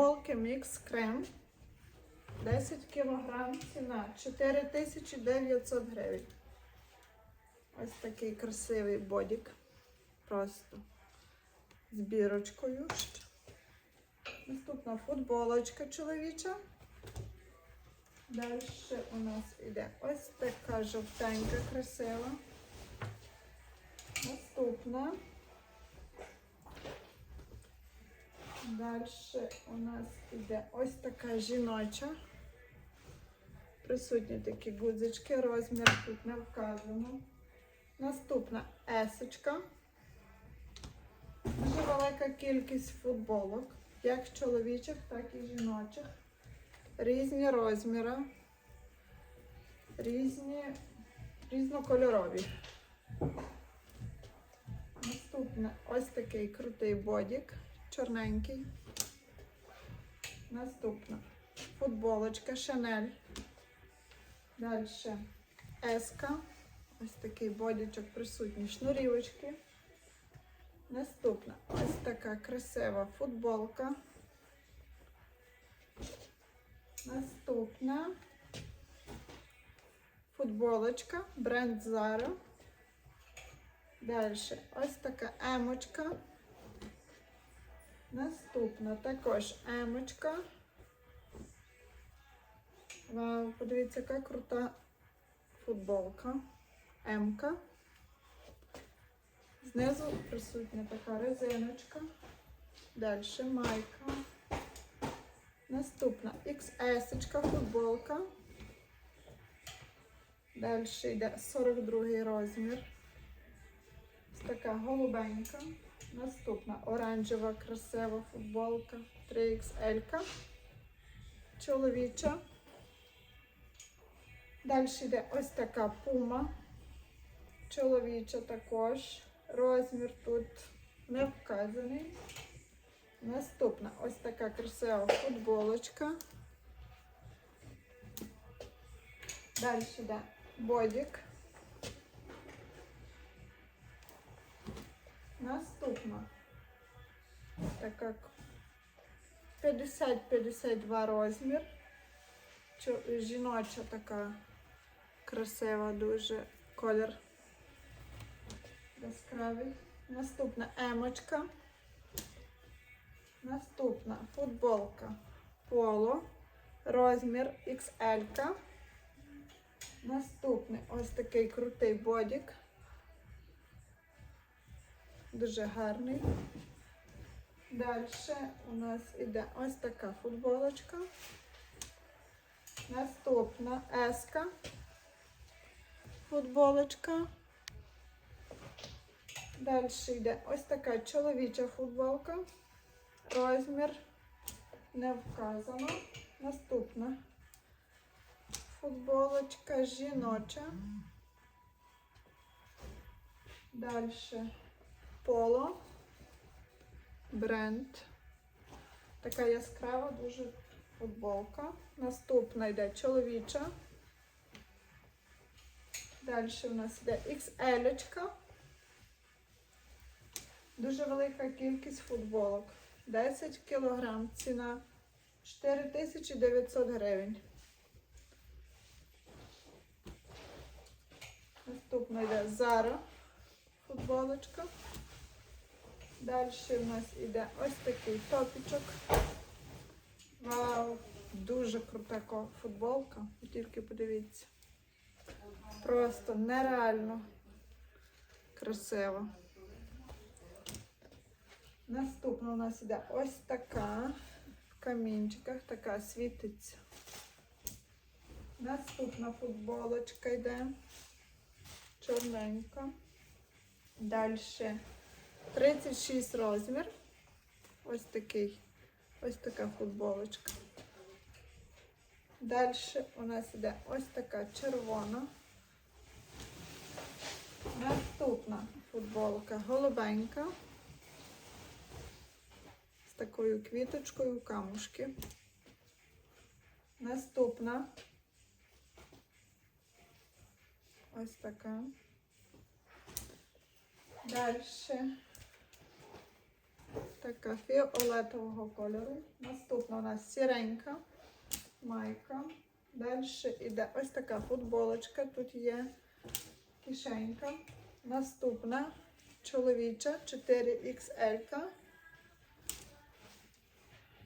Футболки Мікс Крем. 10 кг ціна 4900 гривень. Ось такий красивий бодік. Просто з бірочкою. Наступна футболочка чоловіча. Далі у нас іде ось така жовтенька, красива. Наступна. Далі у нас іде ось така жіноча. Присутні такі гудзички, розмір тут не вказано. Наступна есочка. Дуже велика кількість футболок, як чоловічих, так і жіночих. Різні розміри, різні, різнокольорові. Наступне ось такий крутий бодік, чорненький. Наступна футболочка Chanel. Далі еска. Ось такий бодічок присутній шнурівочки. Наступна ось така красива футболка. Наступна футболочка бренд Zara. Далі ось така емочка. Наступна також емочка. Вау, подивіться, яка крута футболка. Емка. Знизу присутня така резиночка. Далі майка. Наступна XS футболка. Далі йде 42 розмір. Ось така голубенька. Наступна оранжева красива футболка 3XL. Чоловіча. Далі йде ось така пума. Чоловіча також. Розмір тут не вказаний. Наступна ось така красива футболочка. Далі йде бодік. Наступна така 50-52 розмір. Жіноча така красива, дуже колір яскравий. Наступна емочка. Наступна футболка Поло. Розмір XL. Наступний ось такий крутий бодік. Дуже гарний. Далі у нас іде ось така футболочка. Наступна еска. Футболочка. Далі йде ось така чоловіча футболка. Розмір не вказано. Наступна футболочка жіноча. Далі поло. Бренд. Така яскрава дуже футболка. Наступна йде чоловіча. Далі у нас йде XL. -очка. Дуже велика кількість футболок. 10 кг. Ціна 4900 гривень. Наступна йде Zara футболочка. Далі у нас йде ось такий топічок. Вау! Дуже крута футболка. Тільки подивіться. Просто нереально красиво. Наступна у нас йде ось така в камінчиках, така світиться. Наступна футболочка йде чорненька. Далі 36 розмір. Ось такий. Ось така футболочка. Далі у нас йде ось така червона. Наступна футболка голубенька. З такою квіточкою камушки. Наступна. Ось така. Далі така фіолетового кольору. Наступна у нас сіренька майка. Далі йде ось така футболочка. Тут є кишенька. Наступна чоловіча 4XL.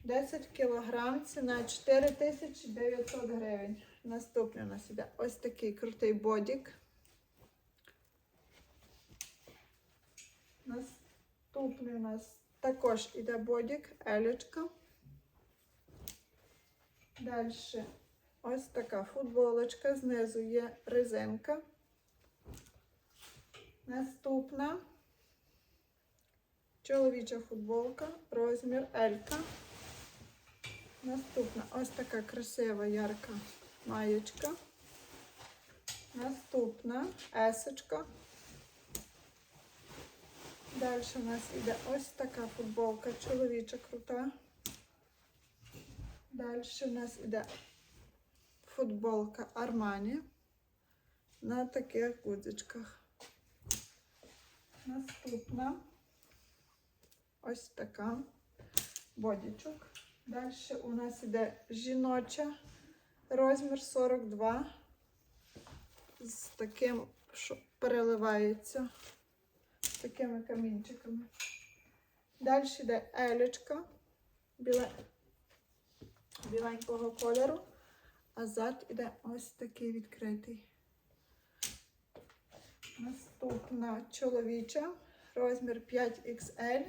10 кг, ціна 4900 гривень. Наступний у нас іде ось такий крутий бодік. Наступний у нас також іде бодік, елечка. Далі ось така футболочка, знизу є резинка. Наступна чоловіча футболка, розмір Елька. Наступна ось така красива ярка маєчка. Наступна есочка. Далі у нас іде ось така футболка чоловіча крута. Далі у нас іде футболка Армані на таких гудзичках. Наступна ось така бодічок. Далі у нас іде жіноча розмір 42 з таким, що переливається такими камінчиками. Далі йде елечка біле, біленького кольору, а зад іде ось такий відкритий. Наступна чоловіча, розмір 5XL.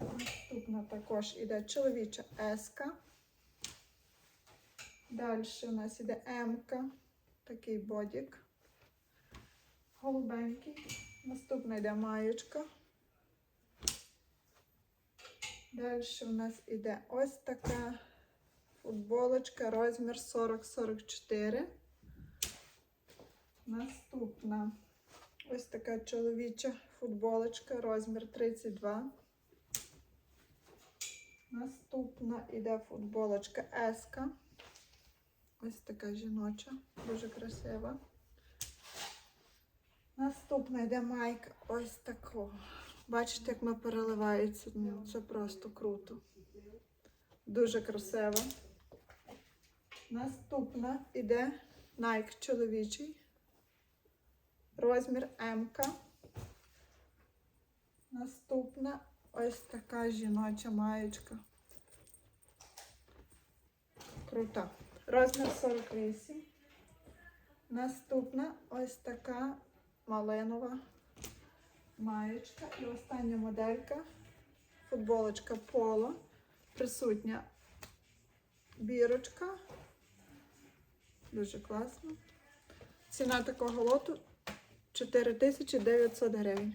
Наступна також іде чоловіча еска. Далі у нас іде М-ка, такий бодік. Голубенький. Наступна йде маєчка. Далі у нас іде ось така футболочка, розмір 40-44. Наступна ось така чоловіча футболочка, розмір 32. Наступна іде футболочка Еска. Ось така жіноча, дуже красива. Наступна йде майка ось такого. Бачите, як вона переливається. Це просто круто. Дуже красива. Наступна іде Nike чоловічий. Розмір М. Наступна ось така жіноча маєчка. Крута. Розмір 48. Наступна ось така малинова маєчка. І остання моделька. Футболочка поло. Присутня бірочка. Дуже класно. Ціна такого лоту 4900 гривень.